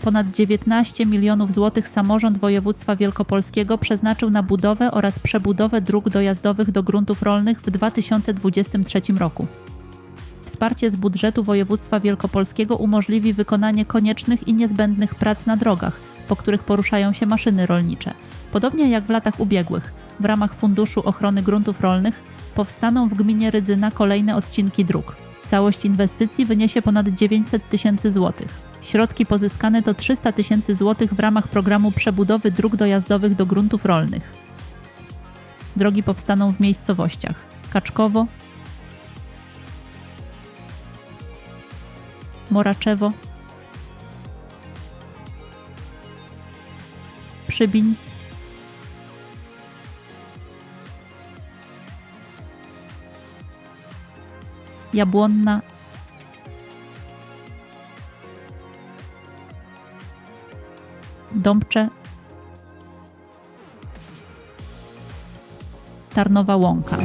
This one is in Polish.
Ponad 19 milionów złotych samorząd województwa wielkopolskiego przeznaczył na budowę oraz przebudowę dróg dojazdowych do gruntów rolnych w 2023 roku. Wsparcie z budżetu województwa wielkopolskiego umożliwi wykonanie koniecznych i niezbędnych prac na drogach, po których poruszają się maszyny rolnicze. Podobnie jak w latach ubiegłych, w ramach Funduszu Ochrony Gruntów Rolnych powstaną w gminie Rydzyna kolejne odcinki dróg. Całość inwestycji wyniesie ponad 900 tysięcy złotych. Środki pozyskane to 300 tysięcy złotych w ramach programu przebudowy dróg dojazdowych do gruntów rolnych. Drogi powstaną w miejscowościach Kaczkowo, Moraczewo, Przybiń, Jabłonna, Dąbcze, Tarnowa Łąka.